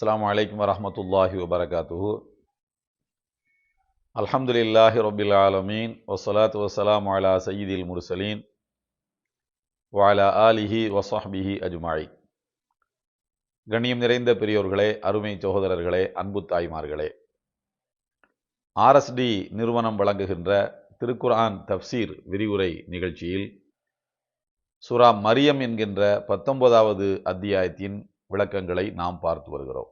அஸ்லாம் வலைக்கம் வரமத்துல்லாஹி வபரகாத்துஹு அல்ஹம்துலில்லாஹி ரபில் ஆலமீன் வஸ்ஸலாத்து வசலாம் அலா சயீதில் முர்சலீன் வாலா ஆலிஹி வசாஹ்பிஹி அஜ்மாயி கண்ணியம் நிறைந்த பெரியோர்களே அருமை சகோதரர்களே அன்பு தாய்மார்களே. ஆர்எஸ்டி நிறுவனம் வழங்குகின்ற திருக்குரான் தப்சீர் விரிவுரை நிகழ்ச்சியில் சுரா மரியம் என்கின்ற பத்தொன்பதாவது அத்தியாயத்தின் விளக்கங்களை நாம் பார்த்து வருகிறோம்.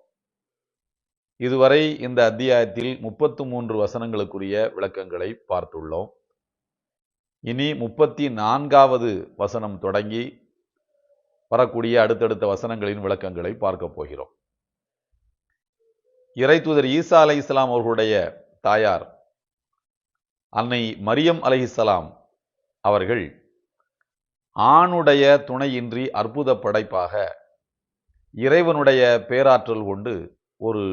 இதுவரை இந்த அத்தியாயத்தில் முப்பத்து மூன்று வசனங்களுக்குரிய விளக்கங்களை பார்த்துள்ளோம். இனி முப்பத்தி நான்காவது வசனம் தொடங்கி வரக்கூடிய அடுத்தடுத்த வசனங்களின் விளக்கங்களை பார்க்க போகிறோம். இறைத்தூதர் ஈசா அலை இஸ்லாம் அவர்களுடைய தாயார் அன்னை மரியம் அலைஹிஸ்ஸலாம் அவர்கள் ஆணுடைய துணையின்றி அற்புத படைப்பாக இறைவனுடைய பேராற்றல் கொண்டு ஒரு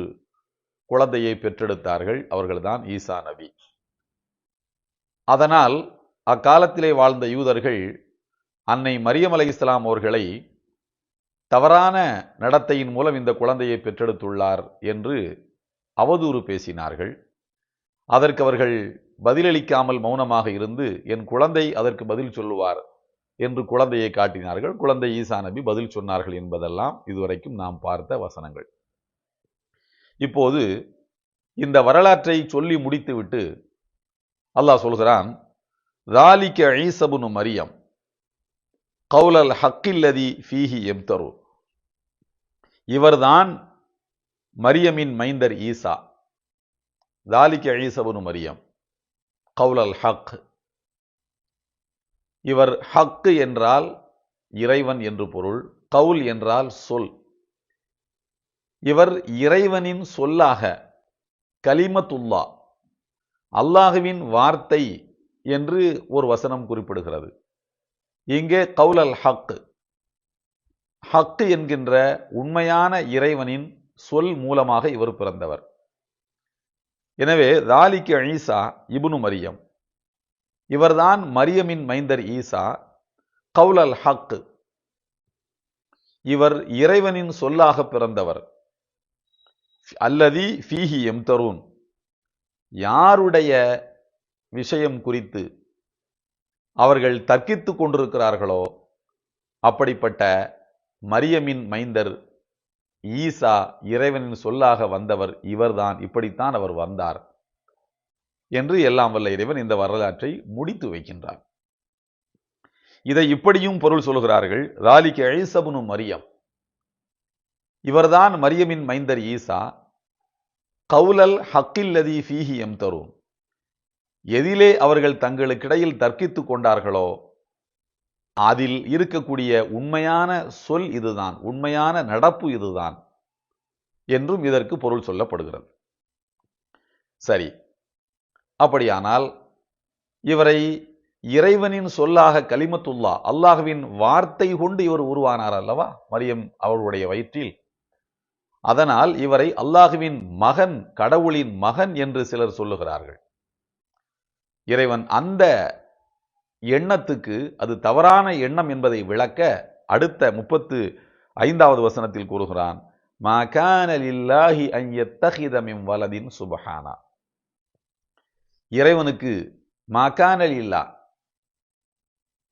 குழந்தையை பெற்றெடுத்தார்கள் அவர்கள்தான் ஈசா நபி. அதனால் அக்காலத்திலே வாழ்ந்த யூதர்கள் அன்னை மரியம் அலை இஸ்லாம் அவர்களை தவறான நடத்தையின் மூலம் இந்த குழந்தையை பெற்றெடுத்துள்ளார் என்று அவதூறு பேசினார்கள். அதற்கு அவர்கள் பதிலளிக்காமல் மௌனமாக இருந்து என் குழந்தை அதற்கு பதில் சொல்லுவார் என்று குழந்தையை காட்டினார்கள். குழந்தை ஈசா நபி பதில் சொன்னார்கள் என்பதெல்லாம் இதுவரைக்கும் நாம் பார்த்த வசனங்கள். இப்போது இந்த வரலாற்றை சொல்லி முடித்துவிட்டு அல்லாஹ் சொல்கிறான் ராலிக்க ஈசபுனு மரியம் கௌலல் ஹக்கில்லதி ஃபீஹி எம்தரு இவர்தான் மரியமின் மைந்தர் ஈசா. தாலிக்க ஈசபுனு மரியம் கௌலல் ஹக் இவர் ஹக்கு என்றால் இறைவன் என்று பொருள் கவுல் என்றால் சொல். இவர் இறைவனின் சொல்லாக கலிமத்துல்லா அல்லாஹுவின் வார்த்தை என்று ஒரு வசனம் குறிப்பிடுகிறது. இங்கே கவுல் அல் ஹக்கு ஹக்கு என்கின்ற உண்மையான இறைவனின் சொல் மூலமாக இவர் பிறந்தவர். எனவே தாலிக்கு ஈசா இபுனு மரியம் இவர்தான் மரியமின் மைந்தர் ஈசா கவுலல் ஹக். இவர் இறைவனின் சொல்லாக பிறந்தவர். அல்லதி ஃபீஹி எம் தருன் யாருடைய விஷயம் குறித்து அவர்கள் தர்க்கித்து கொண்டிருக்கிறார்களோ அப்படிப்பட்ட மரியமின் மைந்தர் ஈசா இறைவனின் சொல்லாக வந்தவர் இவர்தான். இப்படித்தான் அவர் வந்தார். என்று எல்லாம் வல்ல இறைவன் இந்த வரலாற்றை முடித்து வைக்கின்றார் இதை இப்படியும் பொருள் சொல்கிறார்கள் ராலிக்கு ஐசபுனு மரியம் இவர்தான் மரியமின் மைந்தர் ஈசா. கவுலல் ஹக்கில்லதி ஃபீஹி எம் தரும் எதிலே அவர்கள் தங்களுக்கிடையில் தர்க்கித்துக் கொண்டார்களோ அதில் இருக்கக்கூடிய உண்மையான சொல் இதுதான் உண்மையான நடப்பு இதுதான் என்றும் இதற்கு பொருள் சொல்லப்படுகிறது. சரி அப்படியானால் இவரை இறைவனின் சொல்லாக கலிமத்துல்லா அல்லாஹுவின் வார்த்தை கொண்டு இவர் உருவானார் அல்லவா? மரியம் அவருடைய வயிற்றில். அதனால் இவரை அல்லாஹுவின் மகன் கடவுளின் மகன் என்று சிலர் சொல்லுகிறார்கள். இறைவன் அந்த எண்ணத்துக்கு அது தவறான எண்ணம் என்பதை விளக்க அடுத்த முப்பத்து ஐந்தாவது வசனத்தில் கூறுகிறான் மா கான லில்லாஹி அன் யத்தஹித மின் வலதின் சுபஹானா. இறைவனுக்கு மாக்கானல் இல்லா.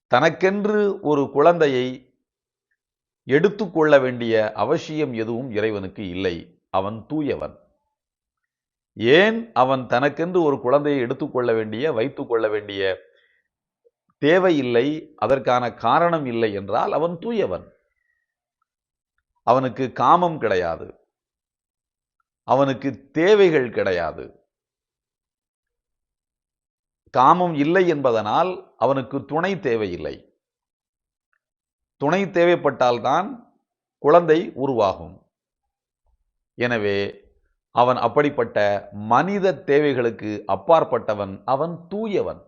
தனக்கென்று ஒரு குழந்தையை எடுத்துக்கொள்ள வேண்டிய அவசியம் எதுவும் இறைவனுக்கு இல்லை. அவன் தூயவன். ஏன் அவன் தனக்கென்று ஒரு குழந்தையை எடுத்துக்கொள்ள வேண்டிய வைத்துக்கொள்ள வேண்டிய தேவையில்லை அதற்கான காரணம் இல்லை என்றால் அவன் தூயவன். அவனுக்கு காமம் கிடையாது. அவனுக்கு தேவைகள் கிடையாது. காமம் இல்லை என்பதனால் அவனுக்கு துணை தேவையில்லை. துணை தேவைப்பட்டால்தான் குழந்தை உருவாகும். எனவே அவன் அப்படிப்பட்ட மனித தேவைகளுக்கு அப்பாற்பட்டவன் அவன் தூயவன்.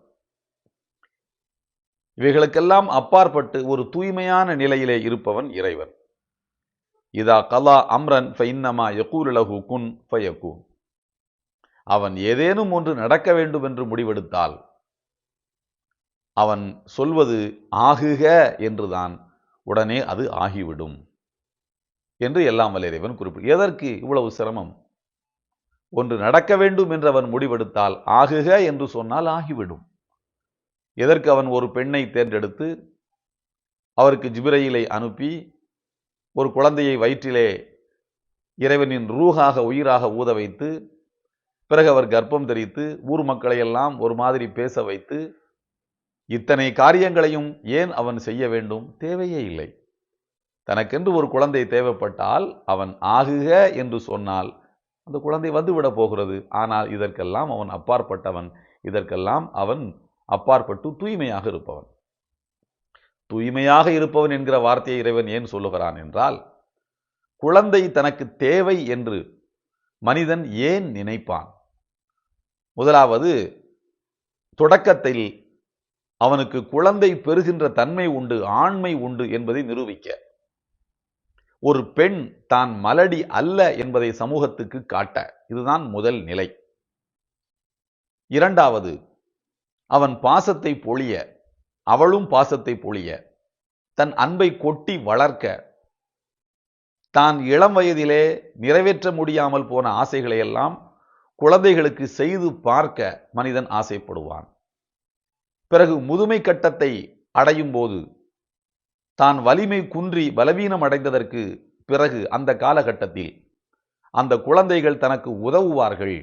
இவைகளுக்கெல்லாம் அப்பாற்பட்டு ஒரு தூய்மையான நிலையிலே இருப்பவன் இறைவன். இதா கலா அம்ரன் ஃபைன்னமா யகூலகு குன் ஃபயகூன். அவன் ஏதேனும் ஒன்று நடக்க வேண்டும் என்று முடிவெடுத்தால் அவன் சொல்வது ஆகுக என்றுதான் உடனே அது ஆகிவிடும் என்று எல்லாம் வல்ல குறிப்பிடும் எதற்கு இவ்வளவு சிரமம்? ஒன்று நடக்க வேண்டும் என்று அவன் முடிவெடுத்தால் ஆகுக என்று சொன்னால் ஆகிவிடும். எதற்கு அவன் ஒரு பெண்ணை தேர்ந்தெடுத்து அவருக்கு ஜிபிரையிலை அனுப்பி ஒரு குழந்தையை வயிற்றிலே இறைவனின் ரூகாக உயிராக ஊத வைத்து பிறகு அவர் கர்ப்பம் தெரிவித்து ஊர் மக்களையெல்லாம் ஒரு மாதிரி பேச வைத்து இத்தனை காரியங்களையும் ஏன் அவன் செய்ய வேண்டும்? தேவையே இல்லை. தனக்கென்று ஒரு குழந்தை தேவைப்பட்டால் அவன் ஆகுக என்று சொன்னால் அந்த குழந்தை வந்துவிட போகிறது. ஆனால் இதற்கெல்லாம் அவன் அப்பாற்பட்டவன். இதற்கெல்லாம் அவன் அப்பாற்பட்டு தூய்மையாக இருப்பவன். தூய்மையாக இருப்பவன் என்கிற வார்த்தையை இறைவன் ஏன் சொல்லுகிறான் என்றால் குழந்தை தனக்கு தேவை என்று மனிதன் ஏன் நினைப்பான்? முதலாவது தொடக்கத்தில் அவனுக்கு குழந்தை பெறுகின்ற தன்மை உண்டு ஆண்மை உண்டு என்பதை நிரூபிக்க. ஒரு பெண் தான் மலடி அல்ல என்பதை சமூகத்துக்கு காட்ட இதுதான் முதல் நிலை. இரண்டாவது அவன் பாசத்தை பொழிய அவளும் பாசத்தை பொழிய தன் அன்பை கொட்டி வளர்க்க தான் இளம் வயதிலே நிறைவேற்ற முடியாமல் போன ஆசைகளை எல்லாம் குழந்தைகளுக்கு செய்து பார்க்க மனிதன் ஆசைப்படுவான். பிறகு முதுமை கட்டத்தை அடையும் போது தான் வலிமை குன்றி பலவீனம் அடைந்ததற்கு பிறகு அந்த காலகட்டத்தில் அந்த குழந்தைகள் தனக்கு உதவுவார்கள்.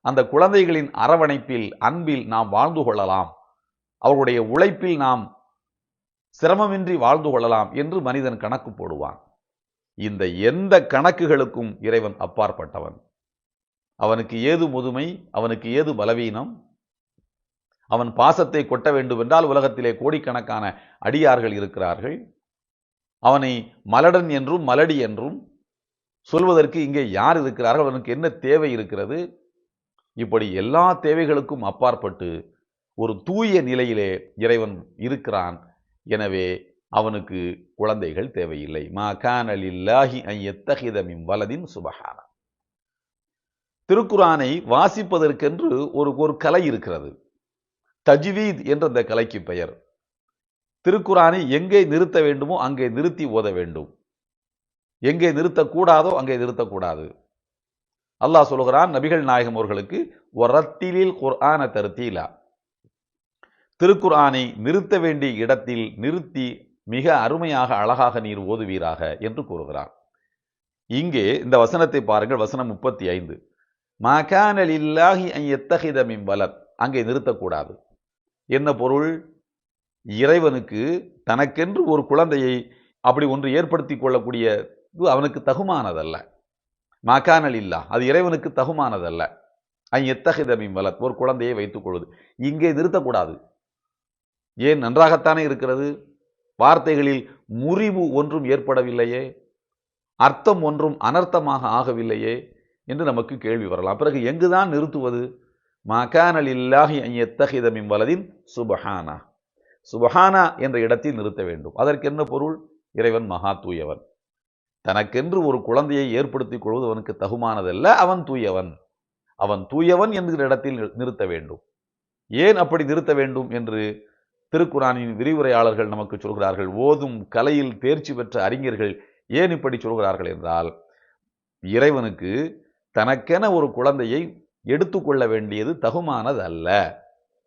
அந்த குழந்தைகளின் அரவணைப்பில் அன்பில் நாம் வாழ்ந்து கொள்ளலாம். அவருடைய உழைப்பில் நாம் சிரமமின்றி வாழ்ந்து கொள்ளலாம் என்று மனிதன் கணக்கு போடுவான். இந்த எந்த கணக்குகளுக்கும் இறைவன் அப்பாற்பட்டவன். அவனுக்கு ஏது முதுமை அவனுக்கு ஏது பலவீனம்? அவன் பாசத்தை கொட்ட வேண்டுமென்றால் உலகத்திலே கோடிக்கணக்கான அடியார்கள் இருக்கிறார்கள். அவனை மலடன் என்றும் மலடி என்றும் சொல்வதற்கு இங்கே யார் இருக்கிறார்கள்? அவனுக்கு என்ன தேவை இருக்கிறது? இப்படி எல்லா தேவைகளுக்கும் அப்பாற்பட்டு ஒரு தூய நிலையிலே இறைவன் இருக்கிறான். எனவே அவனுக்கு குழந்தைகள் தேவையில்லை. மா கானலில்லாஹி ஐ வலதின் சுபஹான. திருக்குரானை வாசிப்பதற்கென்று ஒரு ஒரு கலை இருக்கிறது. தஜ்வீத் என்ற அந்த கலைக்கு பெயர். திருக்குரானை எங்கே நிறுத்த வேண்டுமோ அங்கே நிறுத்தி ஓத வேண்டும். எங்கே நிறுத்தக்கூடாதோ அங்கே நிறுத்தக்கூடாது. அல்லாஹ் சொல்கிறான் நபிகள் நாயகம் அவர்களுக்கு ஒரத்திலில் குர்ஆன தருத்தீலா. திருக்குர்ஆனை நிறுத்த வேண்டிய இடத்தில் நிறுத்தி மிக அருமையாக அழகாக நீர் ஓதுவீராக என்று கூறுகிறார் இங்கே இந்த வசனத்தை பாருங்கள் வசனம் முப்பத்தி ஐந்து. மகானல் இல்லாஹி எத்தகித மின் வலத். அங்கே நிறுத்தக்கூடாது. என்ன பொருள்? இறைவனுக்கு தனக்கென்று ஒரு குழந்தையை அப்படி ஒன்று ஏற்படுத்தி கொள்ளக்கூடிய இது அவனுக்கு தகுமானதல்ல. மகானல் இல்லா அது இறைவனுக்கு தகுமானதல்ல. ஐ எத்தகிதமின் வலத் ஒரு குழந்தையை வைத்துக் கொள்வது. இங்கே நிறுத்தக்கூடாது. ஏன் நன்றாகத்தானே இருக்கிறது? வார்த்தைகளில் முறிவு ஒன்றும் ஏற்படவில்லையே? அர்த்தம் ஒன்றும் அனர்த்தமாக ஆகவில்லையே? என்று நமக்கு கேள்வி வரலாம். பிறகு எங்கு தான் நிறுத்துவது மகானல் இல்லாஹி எத்தகிதமின் வலதின் சுபஹானா. சுபஹானா என்ற இடத்தில் நிறுத்த வேண்டும். அதற்கு என்ன பொருள்? இறைவன் மகா தூயவன். தனக்கென்று ஒரு குழந்தையை ஏற்படுத்திக் கொள்வது அவனுக்கு தகுமானதல்ல அவன் தூயவன். அவன் தூயவன் என்கிற இடத்தில் நிறுத்த வேண்டும். ஏன் அப்படி நிறுத்த வேண்டும் என்று திருக்குறானின் விரிவுரையாளர்கள் நமக்கு சொல்கிறார்கள். ஓதும் கலையில் தேர்ச்சி பெற்ற அறிஞர்கள் ஏன் இப்படி சொல்கிறார்கள் என்றால் இறைவனுக்கு தனக்கென ஒரு குழந்தையை எடுத்துக்கொள்ள வேண்டியது தகுமானதல்ல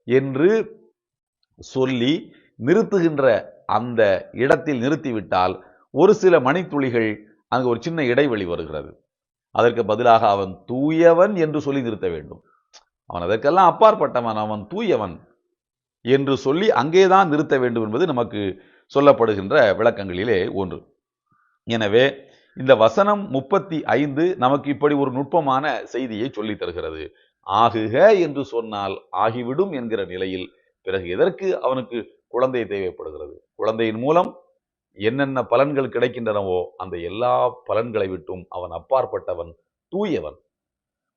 என்று சொல்லி நிறுத்துகின்ற அந்த இடத்தில் நிறுத்திவிட்டால் ஒரு சில மணித்துளிகள் அங்கு ஒரு சின்ன இடைவெளி வருகிறது. அதற்கு பதிலாக அவன் தூயவன் என்று சொல்லி நிறுத்த வேண்டும். அவன் அதற்கெல்லாம் அப்பாற்பட்டவன் அவன் தூயவன் என்று சொல்லி அங்கேதான் நிறுத்த வேண்டும் என்பது நமக்கு சொல்லப்படுகின்ற விளக்கங்களிலே ஒன்று. எனவே இந்த வசனம் முப்பத்தி ஐந்து நமக்கு இப்படி ஒரு நுட்பமான செய்தியை சொல்லி தருகிறது. ஆகுக என்று சொன்னால் ஆகிவிடும் என்கிற நிலையில் பிறகு எதற்கு அவனுக்கு குழந்தை தேவைப்படுகிறது? குழந்தையின் மூலம் என்னென்ன பலன்கள் கிடைக்கின்றனவோ அந்த எல்லா பலன்களை விட்டும் அவன் அப்பாற்பட்டவன் தூயவன்.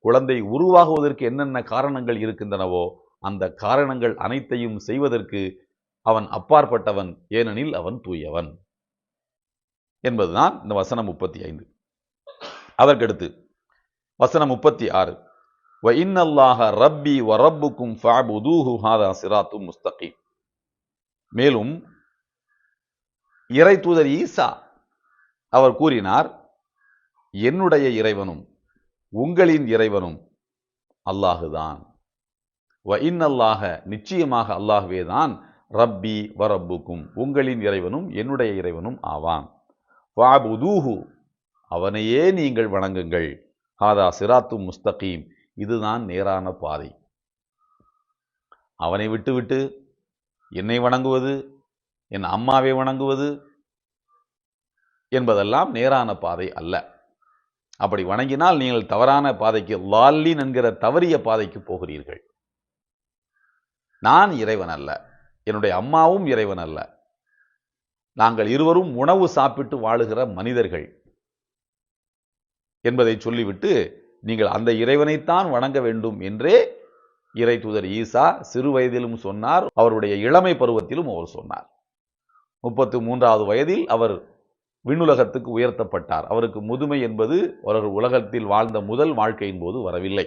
குழந்தை உருவாகுவதற்கு என்னென்ன காரணங்கள் இருக்கின்றனவோ அந்த காரணங்கள் அனைத்தையும் செய்வதற்கு அவன் அப்பாற்பட்டவன் ஏனெனில் அவன் தூயவன். என்பதுதான் இந்த வசனம் முப்பத்தி ஐந்து. அதற்கடுத்து வசனம் முப்பத்தி ஆறு. வ இன்னல்லாஹ ரப்பி வ ரப்புக்கும் ஃபஅபுதூஹு ஹாதா சிராத்தும் முஸ்தகீம். மேலும் இறை தூதர் ஈசா அவர் கூறினார் என்னுடைய இறைவனும் உங்களின் இறைவனும் அல்லாஹுதான். வ இன்னல்லாஹ நிச்சயமாக அல்லாஹ்வே தான் ரப்பி வரப்புக்கும் உங்களின் இறைவனும் என்னுடைய இறைவனும் ஆவான். வாபுதூஹு அவனையே நீங்கள் வணங்குங்கள். ஹாதா சிராத்து முஸ்தகீம். இதுதான் நேரான பாதை. அவனை விட்டுவிட்டு என்னை வணங்குவது என் அம்மாவை வணங்குவது என்பதெல்லாம் நேரான பாதை அல்ல. அப்படி வணங்கினால் நீங்கள் தவறான பாதைக்கு லாலின் என்கிற தவறிய பாதைக்கு போகிறீர்கள். நான் இறைவன் அல்ல. என்னுடைய அம்மாவும் இறைவன் அல்ல. நாங்கள் இருவரும் உணவு சாப்பிட்டு வாழுகிற மனிதர்கள் என்பதை சொல்லிவிட்டு நீங்கள் அந்த இறைவனைத்தான் வணங்க வேண்டும் என்றே இறை தூதர் ஈசா சிறு வயதிலும் சொன்னார் அவருடைய இளமை பருவத்திலும் அவர் சொன்னார். முப்பத்து மூன்றாவது வயதில் அவர் விண்ணுலகத்துக்கு உயர்த்தப்பட்டார். அவருக்கு முதுமை என்பது அவர் உலகத்தில் வாழ்ந்த முதல் வாழ்க்கையின் போது வரவில்லை.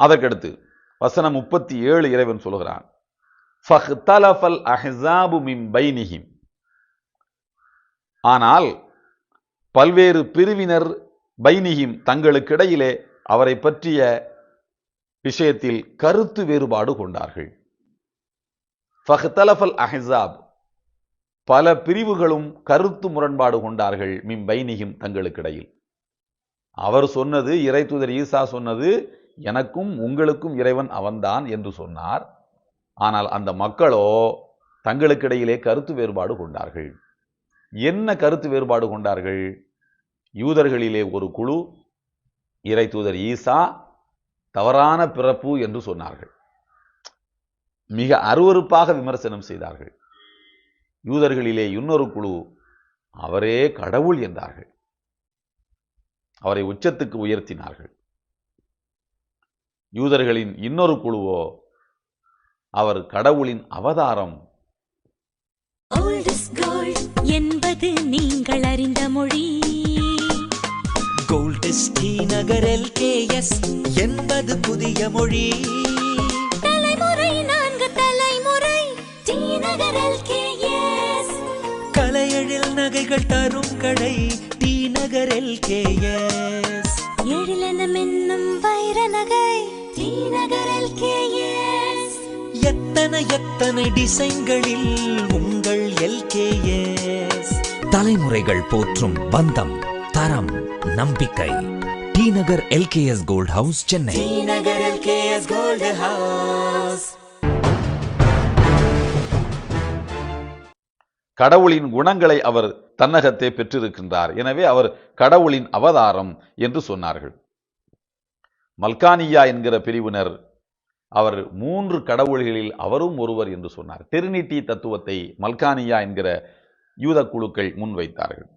அதற்கடுத்து வசனம் முப்பத்தி ஏழு இறைவன் சொல்கிறான் ஃபஹ்தலஃபல் அஹ்ஸாபு மின் பைனிஹிம் ஆனால் பல்வேறு பிரிவினர் பைனிஹிம் தங்களுக்கிடையிலே அவரை பற்றிய விஷயத்தில் கருத்து வேறுபாடு கொண்டார்கள். ஃபஹ்தலஃபல் அஹ்ஸாப் பல பிரிவுகளும் கருத்து முரண்பாடு கொண்டார்கள் மிம் பைனிஹிம் தங்களுக்கிடையில். அவர் சொன்னது இறை தூதர் ஈசா சொன்னது எனக்கும் உங்களுக்கும் இறைவன் அவன்தான் என்று சொன்னார். ஆனால் அந்த மக்களோ தங்களுக்கிடையிலே கருத்து வேறுபாடு கொண்டார்கள். என்ன கருத்து வேறுபாடு கொண்டார்கள்? யூதர்களிலே ஒரு குழு இறை தூதர் ஈசா தவறான பிறப்பு என்று சொன்னார்கள். மிக அருவருப்பாக விமர்சனம் செய்தார்கள். யூதர்களிலே இன்னொரு குழு அவரே கடவுள் என்றார்கள். அவரை உச்சத்துக்கு உயர்த்தினார்கள். யூதர்களின் இன்னொரு குழுவோ அவர் கடவுளின் அவதாரம் என்பது நீங்கள் அறிந்த மொழி கோல்டு ஸ்ரீ நகர் எல்கேஎஸ் என்பது புதிய மொழி தலைமுறை நான்கு தலைமுறை டி நகர் LKS. கலையெழில் நகைகள் தரும் கடை டி நகர் எல்கேஎஸ் எழிலென மின்னும் வைர நகை டி நகர் LKS. எத்தனை எத்தனை டிசைன்களில் உங்கள் எல்கேஎஸ்? தலைமுறைகள் போற்றும் பந்தம் தரம் நம்பிக்கை. T Nagar LKS Gold House Chennai. T Nagar LKS Gold House. கடவுளின் குணங்களை அவர் தன்னகத்தே பெற்றிருக்கின்றார். எனவே அவர் கடவுளின் அவதாரம் என்று சொன்னார்கள். மல்கானியா என்கிற பிரிவினர் அவர் மூன்று கடவுள்களில் அவரும் ஒருவர் என்று சொன்னார். டெரினிட்டி தத்துவத்தை மல்கானியா என்கிற யூத குழுக்கள் முன்வைத்தார்கள்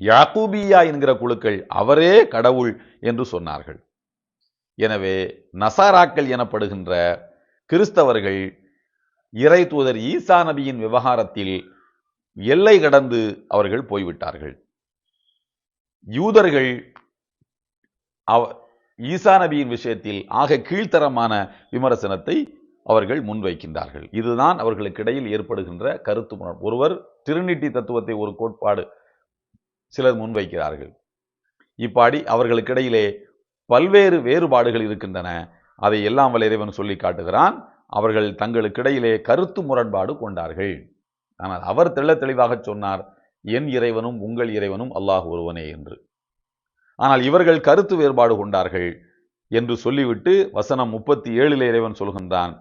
யாக்கூபியா என்கிற குழுக்கள் அவரே கடவுள் என்று சொன்னார்கள். எனவே நசாராக்கள் எனப்படுகின்ற கிறிஸ்தவர்கள் இறை தூதர் ஈசா நபியின் விவகாரத்தில் எல்லை கடந்து அவர்கள் போய்விட்டார்கள். யூதர்கள் அவ ஈசா நபியின் விஷயத்தில் ஆக கீழ்த்தரமான விமர்சனத்தை அவர்கள் முன்வைக்கின்றார்கள். இதுதான் அவர்களுக்கு இடையில் ஏற்படுகின்ற கருத்து முரண் ஒருவர் திருநிட்டி தத்துவத்தை ஒரு கோட்பாடு சிலர் முன்வைக்கிறார்கள். இப்பாடி அவர்களுக்கிடையிலே பல்வேறு வேறுபாடுகள் இருக்கின்றன. அதை எல்லாம் வல்ல இறைவன் சொல்லி காட்டுகிறான். அவர்கள் தங்களுக்கிடையிலே கருத்து முரண்பாடு கொண்டார்கள். ஆனால் அவர் தெள்ள தெளிவாக சொன்னார் என் இறைவனும் உங்கள் இறைவனும் அல்லாஹ் ஒருவனே என்று. ஆனால் இவர்கள் கருத்து வேறுபாடு கொண்டார்கள் என்று சொல்லிவிட்டு வசனம் முப்பத்தி ஏழில் இறைவன் சொல்கின்றான்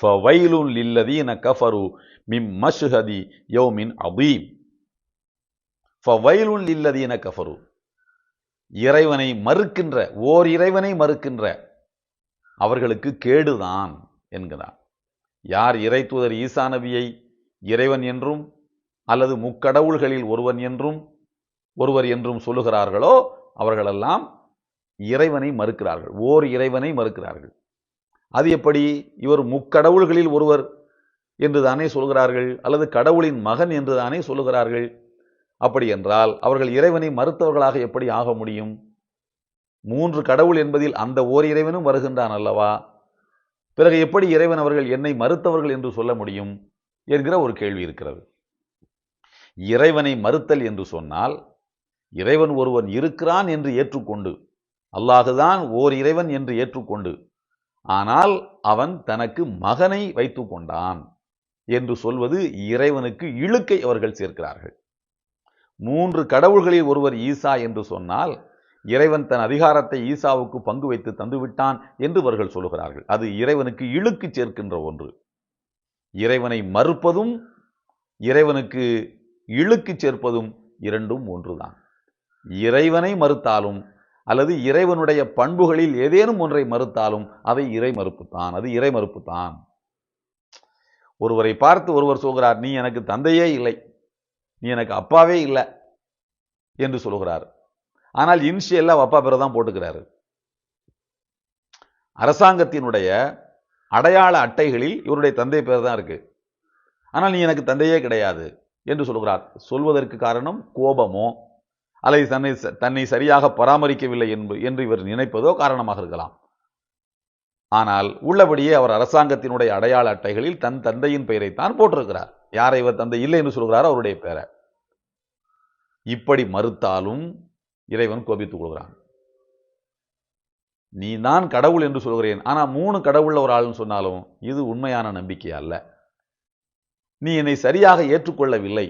ஃபவைலுன் லில்லதீன கஃபரு மிம் மஷ்ஹதி யோமின் அதீம் ஃபவைலுன் லில்லதீன கஃபரு இறைவனை மறுக்கின்ற ஓர் இறைவனை மறுக்கின்ற அவர்களுக்கு கேடுதான் என்கிறான். யார் இறை தூதர் ஈசா நபியை இறைவன் என்றும் அல்லது முக்கடவுள்களில் ஒருவன் என்றும் ஒருவர் என்றும் சொல்லுகிறார்களோ அவர்களெல்லாம் இறைவனை மறுக்கிறார்கள். ஓர் இறைவனை மறுக்கிறார்கள். அது எப்படி? இவர் முக்கடவுள்களில் ஒருவர் என்று தானே சொல்கிறார்கள் அல்லது கடவுளின் மகன் என்று தானே சொல்லுகிறார்கள் அப்படி என்றால் அவர்கள் இறைவனை மறுத்தவர்களாக எப்படி ஆக முடியும்? மூன்று கடவுள் என்பதில் அந்த ஓர் இறைவனும் வருகின்றான் அல்லவா? பிறகு எப்படி இறைவன் அவர்கள் என்னை மறுத்தவர்கள் என்று சொல்ல முடியும்? என்கிற ஒரு கேள்வி இருக்கிறது. இறைவனை மறுத்தல் என்று சொன்னால் இறைவன் ஒருவன் இருக்கிறான் என்று ஏற்றுக்கொண்டு அல்லாஹுதான் ஓர் இறைவன் என்று ஏற்றுக்கொண்டு ஆனால் அவன் தனக்கு மகனை வைத்து கொண்டான் என்று சொல்வது இறைவனுக்கு இழுக்கை அவர்கள் சேர்க்கிறார்கள். மூன்று கடவுள்களில் ஒருவர் ஈசா என்று சொன்னால் இறைவன் தன் அதிகாரத்தை ஈசாவுக்கு பங்கு வைத்து தந்துவிட்டான் என்று இவர்கள் சொல்லுகிறார்கள் அது இறைவனுக்கு இழுக்கு சேர்க்கின்ற ஒன்று. இறைவனை மறுப்பதும் இறைவனுக்கு இழுக்கு சேர்ப்பதும் இரண்டும் ஒன்றுதான். இறைவனை மறுத்தாலும் அல்லது இறைவனுடைய பண்புகளில் ஏதேனும் ஒன்றை மறுத்தாலும் அதை இறை மறுப்புத்தான். அது இறை மறுப்புத்தான். ஒருவரை பார்த்து ஒருவர் சொல்கிறார் நீ எனக்கு தந்தையே இல்லை. நீ எனக்கு அப்பாவே இல்லை. என்று சொல்கிறார். ஆனால் இன்ஷியல்ல அப்பா பேரை தான் போட்டுக்கிறாரு. அரசாங்கத்தினுடைய அடையாள அட்டைகளில் இவருடைய தந்தை பேர் தான் இருக்கு. ஆனால் நீ எனக்கு தந்தையே கிடையாது. என்று சொல்கிறார். சொல்வதற்கு காரணம் கோபமோ அல்லது தன்னை தன்னை சரியாக பராமரிக்கவில்லை என்பது என்று இவர் நினைப்பதோ காரணமாக இருக்கலாம். ஆனால் உள்ளபடியே அவர் அரசாங்கத்தினுடைய அடையாள அட்டைகளில் தன் தந்தையின் பெயரைத்தான் போட்டிருக்கிறார். யாரை இவர் தந்தை இல்லை என்று சொல்கிறாரோ அவருடைய பெயரை. இப்படி மறுத்தாலும் இறைவன் கோபித்துக் கொள்கிறான். நீ தான் கடவுள் என்று சொல்கிறேன். ஆனா மூணு கடவுள் ஒரு ஆள்னு சொன்னாலும் இது உண்மையான நம்பிக்கை அல்ல. நீ என்னை சரியாக ஏற்றுக்கொள்ளவில்லை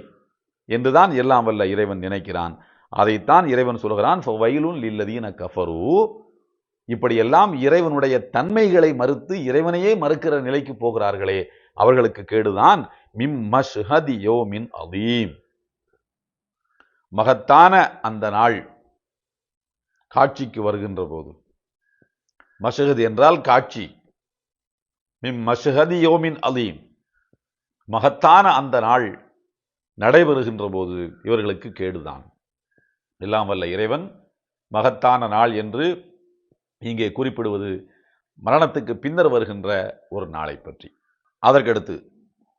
என்றுதான் எல்லாம் வல்ல இறைவன் நினைக்கிறான். அதைத்தான் இறைவன் சொல்கிறான் வயலுன் லில்லதீன கஃபரு. இப்படியெல்லாம் இறைவனுடைய தன்மைகளை மறுத்து இறைவனையே மறுக்கிற நிலைக்கு போகிறார்களே அவர்களுக்கு கேடுதான் மிம் மஷ்ஹதி அதீம் மகத்தான அந்த நாள் காட்சிக்கு வருகின்ற போது. மஷஹது என்றால் காட்சி. மிம் மஷஹதி யோமின் அலீம். மகத்தான அந்த நாள் நடைபெறுகின்ற போது இவர்களுக்கு கேடுதான். எல்லாம் வல்ல இறைவன் மகத்தான நாள் என்று இங்கே குறிப்பிடுவது மரணத்துக்கு பின்னர் வருகின்ற ஒரு நாளை பற்றி. அதற்கடுத்து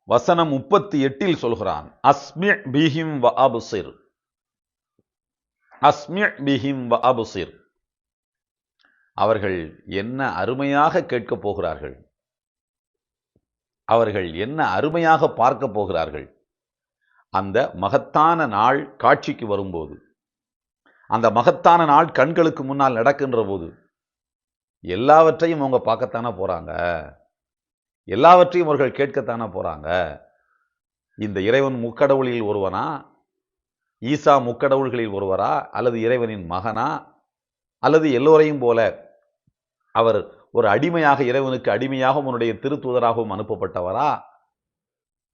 வசனம் முப்பத்தி எட்டில் சொல்கிறான் அஸ்மி பிஹிம் வ அபுசிர். அஸ்மி பிஹிம் வ அபுசிர். அவர்கள் என்ன அருமையாக கேட்கப் போகிறார்கள்? அவர்கள் என்ன அருமையாக பார்க்க போகிறார்கள்? அந்த மகத்தான நாள் காட்சிக்கு வரும்போது அந்த மகத்தான நாள் கண்களுக்கு முன்னால் நடக்கின்ற போது எல்லாவற்றையும் அவங்க பார்க்கத்தானே போகிறாங்க எல்லாவற்றையும் அவர்கள் கேட்கத்தானே போகிறாங்க இந்த இறைவன் முக்கடவுளில் ஒருவனா? ஈசா முக்கடவுள்களில் ஒருவரா? அல்லது இறைவனின் மகனா? அல்லது எல்லோரையும் போல அவர் ஒரு அடிமையாக இறைவனுக்கு அடிமையாகவும் உன்னுடைய திருத்தூதராகவும் அனுப்பப்பட்டவரா?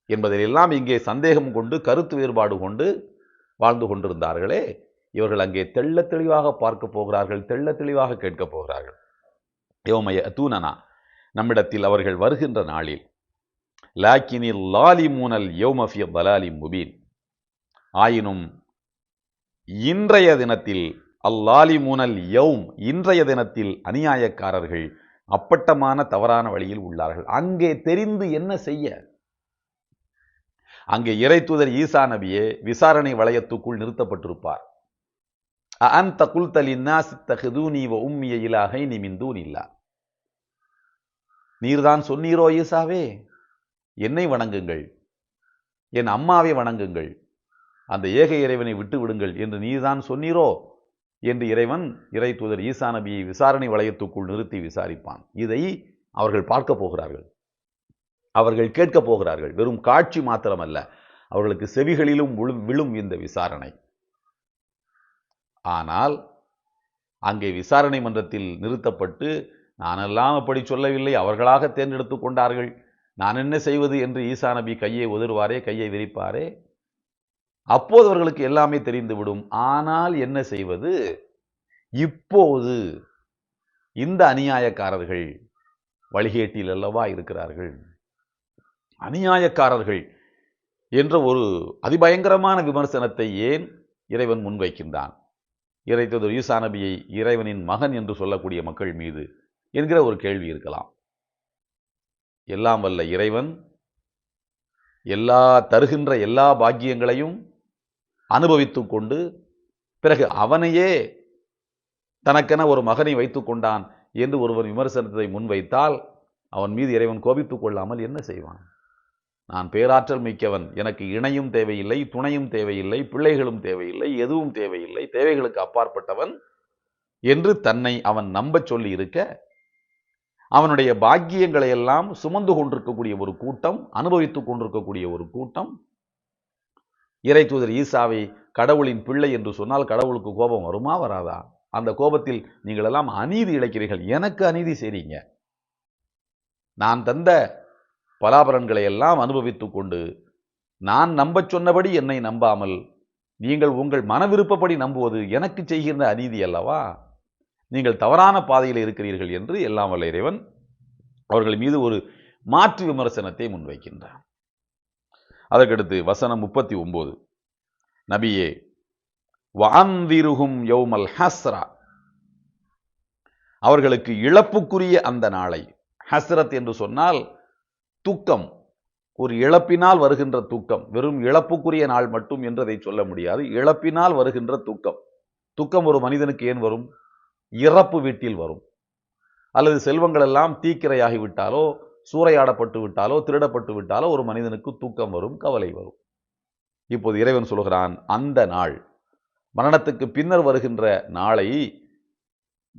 என்பதிலெல்லாம் இங்கே சந்தேகம் கொண்டு கருத்து வேறுபாடு கொண்டு வாழ்ந்து கொண்டிருந்தார்களே. இவர்கள் அங்கே தெள்ள தெளிவாக பார்க்க போகிறார்கள் தெள்ள தெளிவாக கேட்கப் போகிறார்கள். யோமய தூனனா நம்மிடத்தில் அவர்கள் வருகின்ற நாளில் லாக்கினில் லாலி மூனல் யோமஃபிய பலாலி முபீன். ஆயினும் இன்றைய தினத்தில் அல்லாலி மூனல் யௌம் இன்றைய தினத்தில் அநியாயக்காரர்கள் அப்பட்டமான தவறான வழியில் உள்ளார்கள். அங்கே தெரிந்து என்ன செய்ய? அங்கே இறை தூதர் ஈசா நபியே விசாரணை வளையத்துக்குள் நிறுத்தப்பட்டிருப்பார். அந்த குல்தலின் சித்தகுதூனி வ உம்மிய இலாகை நிமிந்தூன் இல்லா நீர்தான் சொன்னீரோ ஈசாவே? என்னை வணங்குங்கள். என் அம்மாவை வணங்குங்கள். அந்த ஏக இறைவனை விட்டு விடுங்கள் என்று நீர்தான் சொன்னீரோ? என்று இறைவன் இறை தூதர் ஈசா நபியை விசாரணை வளையத்துக்குள் நிறுத்தி விசாரிப்பான். இதை அவர்கள் பார்க்க போகிறார்கள். அவர்கள் கேட்கப் போகிறார்கள். வெறும் காட்சி மாத்திரமல்ல. அவர்களுக்கு செவிகளிலும் விழும் இந்த விசாரணை. ஆனால் அங்கே விசாரணை மன்றத்தில் நிறுத்தப்பட்டு நானெல்லாம் அப்படி சொல்லவில்லை. அவர்களாக தேர்ந்தெடுத்து கொண்டார்கள். நான் என்ன செய்வது என்று ஈசா நபி கையை உதறுவாரே கையை விரிப்பாரே? அப்போது அவர்களுக்கு எல்லாமே தெரிந்துவிடும். ஆனால் என்ன செய்வது? இப்போது இந்த அநியாயக்காரர்கள் வழிகேட்டில் அல்லவா இருக்கிறார்கள்? அநியாயக்காரர்கள் என்ற ஒரு அதிபயங்கரமான விமர்சனத்தை ஏன் இறைவன் முன்வைக்கின்றான்? இறைத்தது ஈசா நபியை இறைவனின் மகன் என்று சொல்லக்கூடிய மக்கள் மீது என்கிற ஒரு கேள்வி இருக்கலாம். எல்லாம் வல்ல இறைவன் எல்லா தருகின்ற எல்லா பாக்கியங்களையும் அனுபவித்து கொண்டு பிறகு அவனையே தனக்கென ஒரு மகனை வைத்து கொண்டான் என்று ஒருவன் விமர்சனத்தை முன்வைத்தால் அவன் மீது இறைவன் கோபித்துக் கொள்ளாமல் என்ன செய்வான்? நான் பேராற்றல் மிக்கவன். எனக்கு இணையும் தேவையில்லை துணையும் தேவையில்லை பிள்ளைகளும் தேவையில்லை எதுவும் தேவையில்லை தேவைகளுக்கு அப்பாற்பட்டவன் என்று தன்னை அவன் நம்ப சொல்லி இருக்க அவனுடைய பாக்கியங்களை எல்லாம் சுமந்து கொண்டிருக்கக்கூடிய ஒரு கூட்டம் அனுபவித்துக் கொண்டிருக்கக்கூடிய ஒரு கூட்டம். இறை தூதர் ஈசாவை கடவுளின் பிள்ளை என்று சொன்னால் கடவுளுக்கு கோபம் வருமா வராதா? அந்த கோபத்தில் நீங்கள் எல்லாம் அநீதி இழைக்கிறீர்கள். எனக்கு அநீதி செய்றீங்க. நான் தந்த பலாபலன்களை எல்லாம் அனுபவித்து கொண்டு நான் நம்பச் சொன்னபடி என்னை நம்பாமல் நீங்கள் உங்கள் மன விருப்பப்படி நம்புவது எனக்கு செய்கின்ற அநீதி அல்லவா? நீங்கள் தவறான பாதையில் இருக்கிறீர்கள் என்று எல்லாம் வல்ல இறைவன் அவர்கள் மீது ஒரு மாற்று விமர்சனத்தை முன்வைக்கின்றான் அதற்கடுத்து வசனம் முப்பத்தி ஒன்பது நபியே வாந்திருகும் யௌமல் ஹஸ்ரா. அவர்களுக்கு இழப்புக்குரிய அந்த நாளை ஹஸ்ரத் என்று சொன்னால் தூக்கம். ஒரு இழப்பினால் வருகின்ற தூக்கம். வெறும் இழப்புக்குரிய நாள் மட்டும் என்றதை சொல்ல முடியாது. இழப்பினால் வருகின்ற தூக்கம். துக்கம் ஒரு மனிதனுக்கு ஏன் வரும்? இறப்பு வீட்டில் வரும். அல்லது செல்வங்கள் எல்லாம் தீக்கிரையாகி விட்டாலோ சூறையாடப்பட்டு விட்டாலோ திருடப்பட்டு விட்டாலோ ஒரு மனிதனுக்கு தூக்கம் வரும் கவலை வரும். இப்போது இறைவன் சொல்கிறான் அந்த நாள். மரணத்துக்கு பின்னர் வருகின்ற நாளை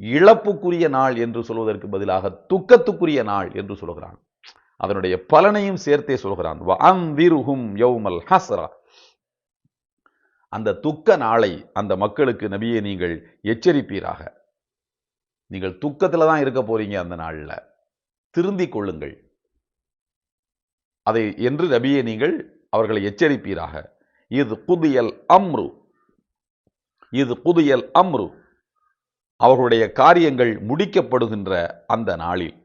இழப்புக்குரிய நாள் என்று சொல்வதற்கு பதிலாக துக்கத்துக்குரிய நாள் என்று சொல்கிறான். அதனுடைய பலனையும் சேர்த்தே சொல்கிறான். வஅன்திருஹும் யௌமல் ஹஸ்ரா. அந்த துக்க நாளை அந்த மக்களுக்கு நபியை நீங்கள் எச்சரிப்பீராக. நீங்கள் துக்கத்தில் தான் இருக்க போறீங்க அந்த நாள்ல. திருந்திக் கொள்ளுங்கள். அதை என்று நபியை நீங்கள் அவர்களை எச்சரிப்பீராக. இது புதியல் அம்ரு. இது புதியல் அம்ரு. அவர்களுடைய காரியங்கள் முடிக்கப்படுகின்ற அந்த நாளில்.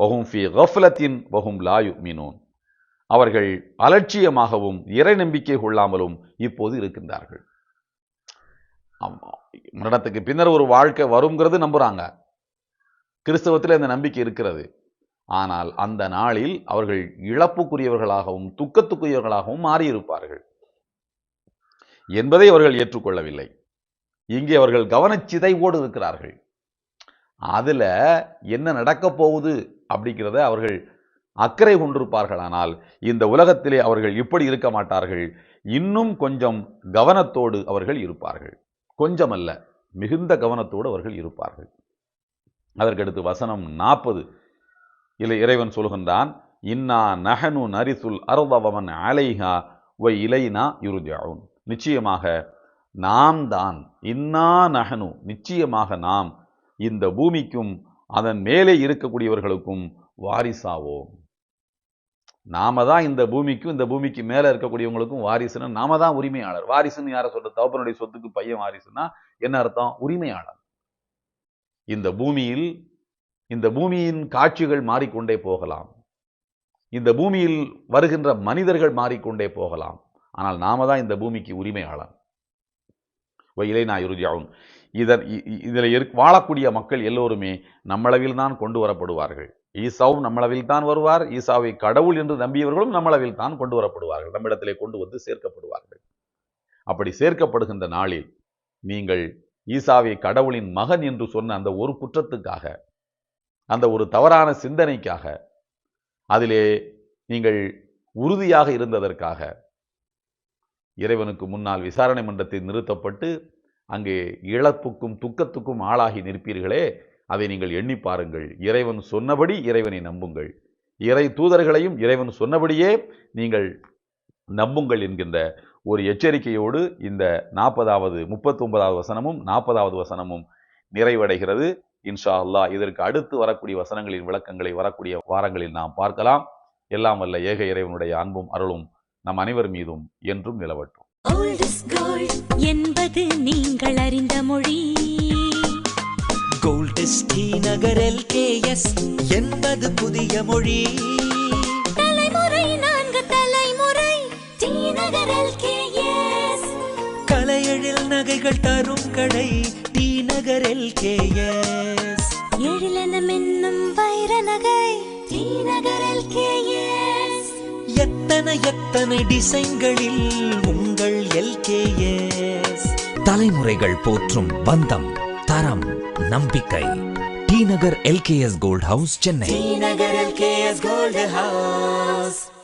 வஹும் ஃபி கஃப்லத்தின் வகும் லாயு மீனோன் அவர்கள் அலட்சியமாகவும் இறை நம்பிக்கை கொள்ளாமலும் இப்போது இருக்கின்றார்கள். மரணத்துக்கு பின்னர் ஒரு வாழ்க்கை வருங்கிறது நம்புறாங்க. கிறிஸ்தவத்தில் இந்த நம்பிக்கை இருக்கிறது. ஆனால் அந்த நாளில் அவர்கள் இழப்புக்குரியவர்களாகவும் துக்கத்துக்குரியவர்களாகவும் மாறியிருப்பார்கள். என்பதை அவர்கள் ஏற்றுக்கொள்ளவில்லை. இங்கே அவர்கள் கவனச்சிதைவோடு இருக்கிறார்கள். அதுல என்ன நடக்கப் போகுது? அப்படிங்கிறத அவர்கள் அக்கறை கொண்டிருப்பார்களானால் இந்த உலகத்திலே அவர்கள் இப்படி இருக்க மாட்டார்கள். இன்னும் கொஞ்சம் கவனத்தோடு அவர்கள் இருப்பார்கள். கொஞ்சம் அல்ல மிகுந்த கவனத்தோடு அவர்கள் இருப்பார்கள். அதற்கடுத்து வசனம் நாற்பது. இல்லை இறைவன் சொல்கின்றான் இன்னா நகனு நரிசுல் அருதவமன் அலைஹா ஒய் இலைனா யுருஜாவும் நிச்சயமாக நாம் தான் இன்னா நகனு நிச்சயமாக நாம் இந்த பூமிக்கும் அதன் மேலே இருக்கக்கூடியவர்களுக்கும் வாரிசாவோம் நாம தான் இந்த பூமிக்கும் இந்த பூமிக்கு மேலே இருக்கக்கூடியவங்களுக்கும் வாரிசுன்னு நாம தான் உரிமையாளர். வாரிசுன்னு யாரை சொல்ற தகப்பனுடைய சொத்துக்கு பையன் வாரிசுன்னா என்ன அர்த்தம்? உரிமையாளர். இந்த பூமியில் இந்த பூமியின் காட்சிகள் மாறிக்கொண்டே போகலாம். இந்த பூமியில் வருகின்ற மனிதர்கள் மாறிக்கொண்டே போகலாம். ஆனால் நாம தான் இந்த பூமிக்கு உரிமையாளர். இலைனா இறுதியாகும் இதன் இதில் இருக்- வாழக்கூடிய மக்கள் எல்லோருமே நம்மளவில் தான் கொண்டு வரப்படுவார்கள். ஈசாவும் நம்மளவில் தான் வருவார். ஈசாவை கடவுள் என்று நம்பியவர்களும் நம்மளவில் தான் கொண்டு வரப்படுவார்கள். நம்மிடத்திலே கொண்டு வந்து சேர்க்கப்படுவார்கள். அப்படி சேர்க்கப்படுகின்ற நாளில் நீங்கள் ஈசாவை கடவுளின் மகன் என்று சொன்ன அந்த ஒரு குற்றத்துக்காக அந்த ஒரு தவறான சிந்தனைக்காக அதிலே நீங்கள் உறுதியாக இருந்ததற்காக இறைவனுக்கு முன்னால் விசாரணை மன்றத்தில் நிறுத்தப்பட்டு அங்கே இழப்புக்கும் துக்கத்துக்கும் ஆளாகி நிற்பீர்களே அதை நீங்கள் எண்ணி பாருங்கள். இறைவன் சொன்னபடி இறைவனை நம்புங்கள். இறை தூதர்களையும் இறைவன் சொன்னபடியே நீங்கள் நம்புங்கள் என்கின்ற ஒரு எச்சரிக்கையோடு இந்த நாற்பதாவது முப்பத்தொன்பதாவது வசனமும் நாற்பதாவது வசனமும் நிறைவடைகிறது. இன்ஷா அல்லா இதற்கு அடுத்து வரக்கூடிய வசனங்களின் விளக்கங்களை வரக்கூடிய வாரங்களில் நாம் பார்க்கலாம். எல்லாம் வல்ல ஏக இறைவனுடைய அன்பும் அருளும் நம் அனைவர் மீதும் என்றும் நிலவட்டும். என்பது நீங்கள் அறிந்த மொழி கோல்டஸ் டி நகர் எல்கேஎஸ் என்பது புதிய மொழி தலைமுறை நான்கு தலைமுறை டி நகர் LKS. கலையெழில் நகைகள் தரும் கடை டி நகர் எல்கேஎஸ் எழிலென மின்னும் வைர நகை டி நகர் LKS. எத்தனை எத்தனை டிசைன்களில் உங்கள் எல்கேஎஸ்? தலைமுறைகள் போற்றும் பந்தம் தரம் நம்பிக்கை. T Nagar LKS Gold House Chennai. Nagar LKS Gold House.